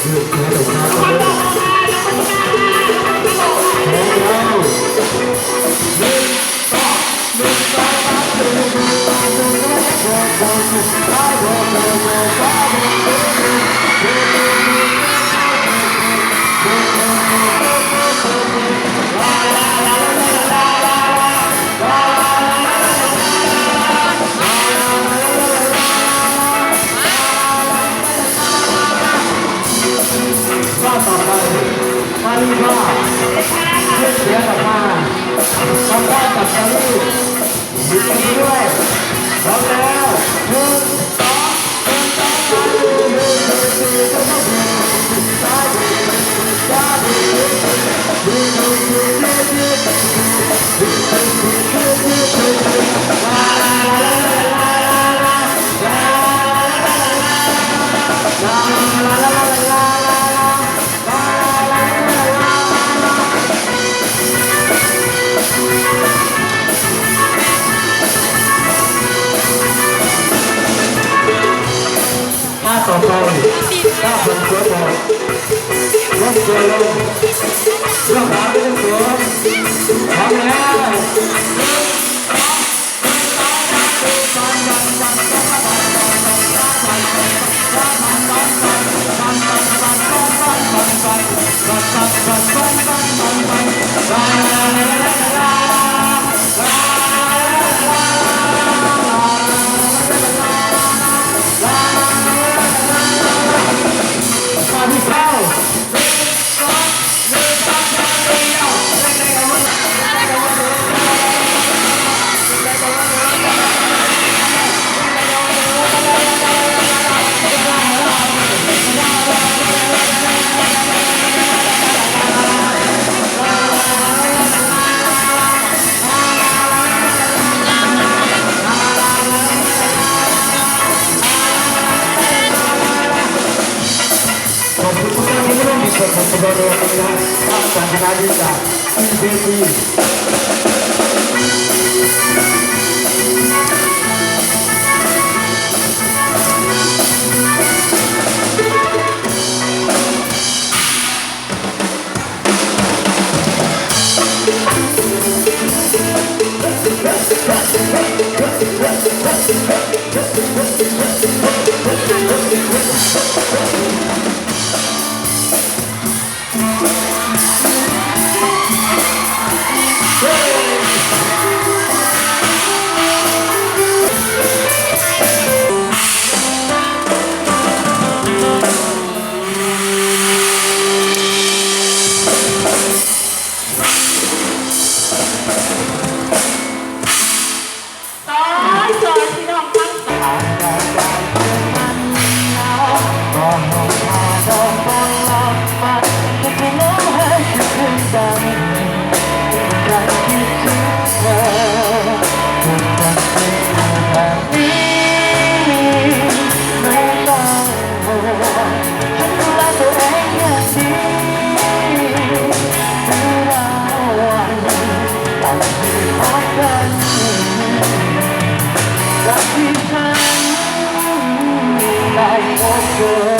still go. มาลีว่าเชื่อเสียงออมาทำได้กับมาลีหยิบด้วยพร้อมแล้วหนึ่งสองหนึ่งสองสามหนึ่งหนึ่งสี่ก็ต้องหนึ่งสามสี่สามหนึ่งหนึ่งหนึ่ง ta vẫn cửa bỏ Rốt cửa lông Rốt hạ đến cửa Hãy subscribe Bye. คนของคุณโดนวันนี้นะสร้างสรรค์งานดีจาก EJC Hey! Like water